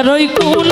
তেরোই কুল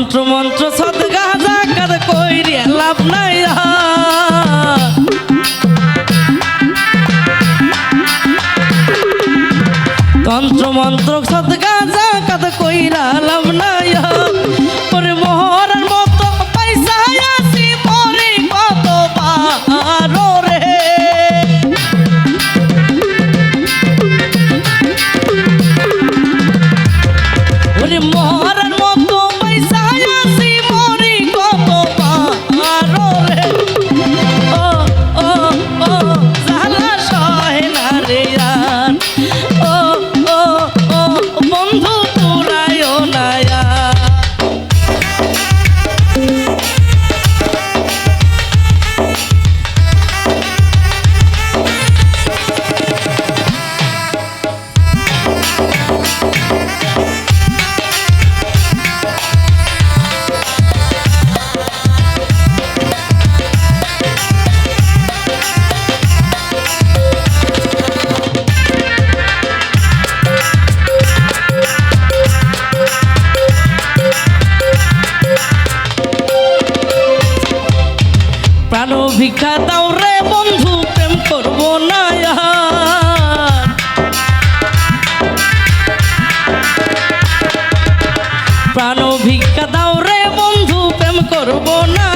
তন্ত্র মন্ত্র সদগা জাকাত কইরে লাভ নাই তন্ত্র মন্ত্র সদগা জাকাত কইরা লাভ নাই প্রাণ ভিক্ষা দাও রে বন্ধু, প্রেম করব না প্রাণ ভিক্ষা দাও রে বন্ধু, প্রেম করব না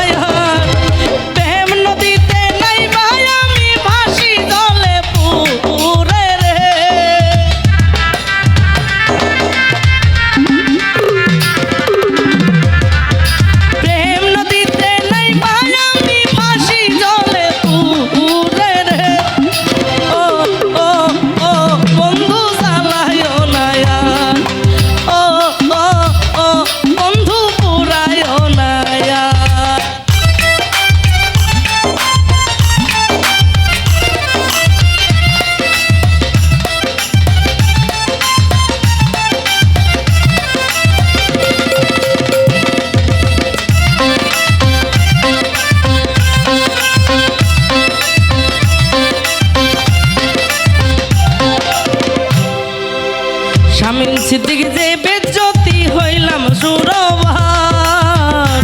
সিদ্দিক যে বেজ্যোতি হইলাম সুরভার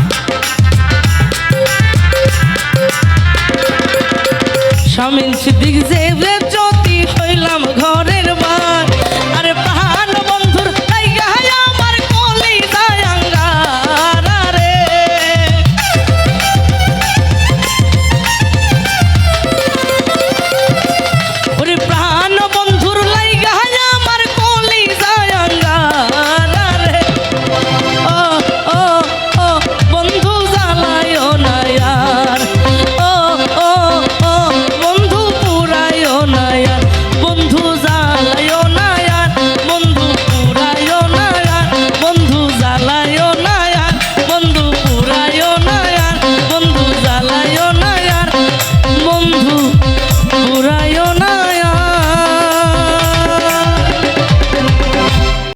স্বামী সিদ্দিক যে